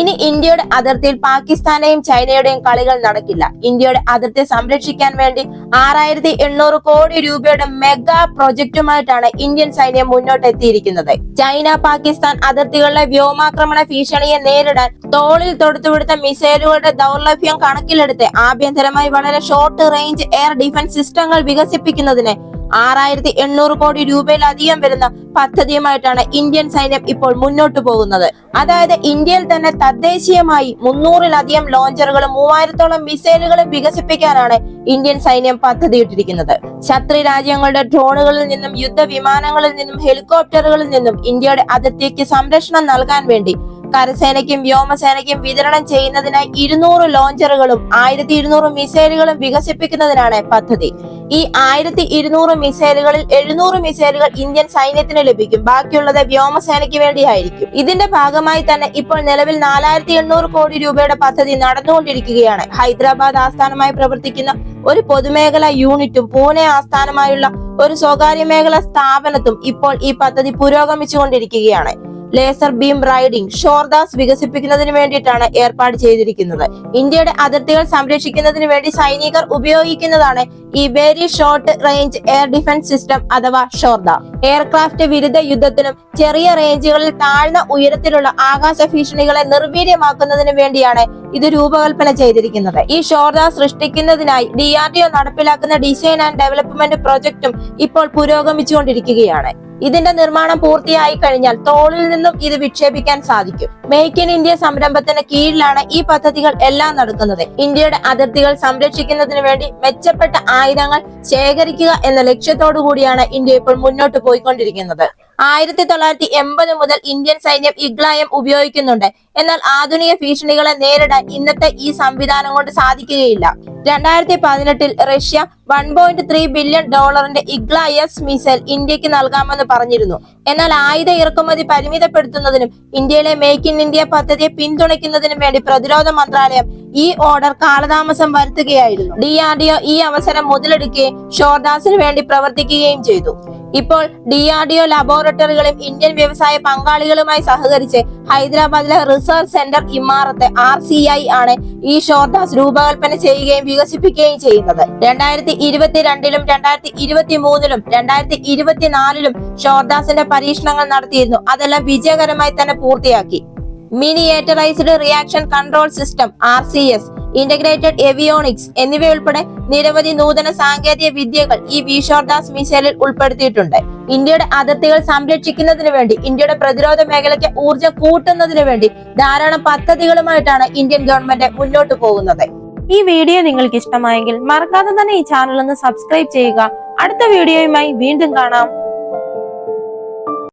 ഇനി ഇന്ത്യയുടെ അതിർത്തിയിൽ പാകിസ്ഥാനെയും ചൈനയുടെയും കളികൾ നടക്കില്ല. ഇന്ത്യയുടെ അതിർത്തി സംരക്ഷിക്കാൻ വേണ്ടി ആറായിരത്തി എണ്ണൂറ് കോടി രൂപയുടെ മെഗാ പ്രൊജക്ടുമായിട്ടാണ് ഇന്ത്യൻ സൈന്യം മുന്നോട്ടെത്തിയിരിക്കുന്നത്. ചൈന പാകിസ്ഥാൻ അതിർത്തികളിലെ വ്യോമാക്രമണ ഭീഷണിയെ നേരിടാൻ തോളിൽ തൊടുത്തുവിടുത്ത മിസൈലുകളുടെ ദൗർലഭ്യം കണക്കിലെടുത്ത് ആഭ്യന്തരമായി വളരെ ഷോർട്ട് റേഞ്ച് എയർ ഡിഫൻസ് സിസ്റ്റങ്ങൾ വികസിപ്പിക്കുന്നതിന് ആറായിരത്തി എണ്ണൂറ് കോടി രൂപയിലധികം വരുന്ന പദ്ധതിയുമായിട്ടാണ് ഇന്ത്യൻ സൈന്യം ഇപ്പോൾ മുന്നോട്ട് പോകുന്നത്. അതായത് ഇന്ത്യയിൽ തന്നെ തദ്ദേശീയമായി മുന്നൂറിലധികം ലോഞ്ചറുകളും മൂവായിരത്തോളം മിസൈലുകളും വികസിപ്പിക്കാനാണ് ഇന്ത്യൻ സൈന്യം പദ്ധതിയിട്ടിരിക്കുന്നത്. ശത്രു രാജ്യങ്ങളുടെ ഡ്രോണുകളിൽ നിന്നും യുദ്ധ വിമാനങ്ങളിൽ നിന്നും ഹെലികോപ്റ്ററുകളിൽ നിന്നും ഇന്ത്യയുടെ അതിർത്തിക്ക് സംരക്ഷണം നൽകാൻ വേണ്ടി കരസേനയ്ക്കും വ്യോമസേനയ്ക്കും വിതരണം ചെയ്യുന്നതിനായി ഇരുന്നൂറ് ലോഞ്ചറുകളും ആയിരത്തി ഇരുന്നൂറ് മിസൈലുകളും വികസിപ്പിക്കുന്നതിനാണ് പദ്ധതി. ഈ ആയിരത്തി ഇരുന്നൂറ് മിസൈലുകളിൽ എഴുന്നൂറ് മിസൈലുകൾ ഇന്ത്യൻ സൈന്യത്തിന് ലഭിക്കും. ബാക്കിയുള്ളത് വ്യോമസേനയ്ക്ക് വേണ്ടിയായിരിക്കും. ഇതിന്റെ ഭാഗമായി തന്നെ ഇപ്പോൾ നിലവിൽ നാലായിരത്തി എണ്ണൂറ് കോടി രൂപയുടെ പദ്ധതി നടന്നുകൊണ്ടിരിക്കുകയാണ്. ഹൈദരാബാദ് ആസ്ഥാനമായി പ്രവർത്തിക്കുന്ന ഒരു പൊതുമേഖലാ യൂണിറ്റും പൂനെ ആസ്ഥാനമായുള്ള ഒരു സ്വകാര്യ മേഖലാ സ്ഥാപനത്തും ഇപ്പോൾ ഈ പദ്ധതി പുരോഗമിച്ചുകൊണ്ടിരിക്കുകയാണ്. ലേസർ ബീം റൈഡിംഗ് ഷോർദാസ് വികസിപ്പിക്കുന്നതിന് വേണ്ടിയിട്ടാണ് ഏർപ്പാട് ചെയ്തിരിക്കുന്നത്. ഇന്ത്യയുടെ അതിർത്തികൾ സംരക്ഷിക്കുന്നതിന് വേണ്ടി സൈനികർ ഉപയോഗിക്കുന്നതാണ് ഈ very short range air defence system അഥവാ ഷോർദ. എയർക്രാഫ്റ്റ് വിരുദ്ധ യുദ്ധത്തിനും ചെറിയ റേഞ്ചുകളിൽ താഴ്ന്ന ഉയരത്തിലുള്ള ആകാശ ഭീഷണികളെ നിർവീര്യമാക്കുന്നതിന് വേണ്ടിയാണ് ഇത് രൂപകൽപ്പന ചെയ്തിരിക്കുന്നത്. ഈ ഷോർദ സൃഷ്ടിക്കുന്നതിനായി ഡി ആർ ഡി ഒ നടപ്പിലാക്കുന്ന ഡിസൈൻ ആൻഡ് ഡെവലപ്മെന്റ് പ്രോജക്റ്റും ഇപ്പോൾ പുരോഗമിച്ചുകൊണ്ടിരിക്കുകയാണ്. ഇതിന്റെ നിർമ്മാണം പൂർത്തിയായി കഴിഞ്ഞാൽ തോളിൽ നിന്നും ഇത് വിക്ഷേപിക്കാൻ സാധിക്കും. മേക്ക് ഇൻ ഇന്ത്യ സംരംഭത്തിന് കീഴിലാണ് ഈ പദ്ധതികൾ എല്ലാം നടക്കുന്നത്. ഇന്ത്യയുടെ അതിർത്തികൾ സംരക്ഷിക്കുന്നതിന് വേണ്ടി മെച്ചപ്പെട്ട ആയുധങ്ങൾ ശേഖരിക്കുക എന്ന ലക്ഷ്യത്തോടു കൂടിയാണ് ഇന്ത്യ ഇപ്പോൾ മുന്നോട്ട് പോയിക്കൊണ്ടിരിക്കുന്നത്. ആയിരത്തി തൊള്ളായിരത്തി എൺപത് മുതൽ ഇന്ത്യൻ സൈന്യം ഇഗ്ലായം ഉപയോഗിക്കുന്നുണ്ട്. എന്നാൽ ആധുനിക ഭീഷണികളെ നേരിടാൻ ഇന്നത്തെ ഈ സംവിധാനം കൊണ്ട് സാധിക്കുകയില്ല. രണ്ടായിരത്തി പതിനെട്ടിൽ Russia one point three billion ഡോളറിന്റെ ഇഗ്ലായസ് മിസൈൽ ഇന്ത്യയ്ക്ക് നൽകാമെന്ന് പറഞ്ഞിരുന്നു. എന്നാൽ ആയുധ ഇറക്കുമതി പരിമിതപ്പെടുത്തുന്നതിനും ഇന്ത്യയിലെ മേക്ക് ഇൻ ഇന്ത്യ പദ്ധതിയെ പിന്തുണയ്ക്കുന്നതിന് വേണ്ടി പ്രതിരോധ മന്ത്രാലയം ഈ ഓർഡർ കാലതാമസം വരുത്തുകയായിരുന്നു. ഡി ആർ ഡി ഒ ഈ അവസരം മുതലെടുക്കുകയും ഷോർദാസിന് വേണ്ടി പ്രവർത്തിക്കുകയും ചെയ്തു. ഇപ്പോൾ ഡി ആർ ഡി ഒ ലബോറട്ടറികളും ഇന്ത്യൻ വ്യവസായ പങ്കാളികളുമായി സഹകരിച്ച് ഹൈദരാബാദിലെ research centre Imarat R C I ആണ് ഈ ഷോർദാസ് രൂപകൽപ്പന ചെയ്യുകയും വികസിപ്പിക്കുകയും ചെയ്യുന്നത്. രണ്ടായിരത്തി ഇരുപത്തിരണ്ടിലും രണ്ടായിരത്തി ഇരുപത്തി മൂന്നിലും രണ്ടായിരത്തി ഇരുപത്തിനാലിലും ഷോർദാസിന്റെ പരീക്ഷണങ്ങൾ നടത്തിയിരുന്നു. അതെല്ലാം വിജയകരമായി തന്നെ പൂർത്തിയാക്കി. Miniaturised reaction control system R C S integrated avionics എന്നിവയുൾപ്പെടെ നിരവധി നൂതന സാങ്കേതിക വിദ്യകൾ ഈ വിഷോർദാസ് മിസൈലിൽ ഉൾപ്പെടുത്തിയിട്ടുണ്ട്. ഇന്ത്യയുടെ അതിർത്തികൾ സംരക്ഷിക്കുന്നതിന് വേണ്ടി ഇന്ത്യയുടെ പ്രതിരോധ മേഖലയ്ക്ക് ഊർജം കൂട്ടുന്നതിന് വേണ്ടി ധാരാളം പദ്ധതികളുമായിട്ടാണ് ഇന്ത്യൻ ഗവൺമെന്റ് മുന്നോട്ട് പോകുന്നത്. ഈ വീഡിയോ നിങ്ങൾക്ക് ഇഷ്ടമായെങ്കിൽ മറക്കാതെ തന്നെ ഈ ചാനൽ ഒന്ന് സബ്സ്ക്രൈബ് ചെയ്യുക. അടുത്ത വീഡിയോയുമായി വീണ്ടും കാണാം.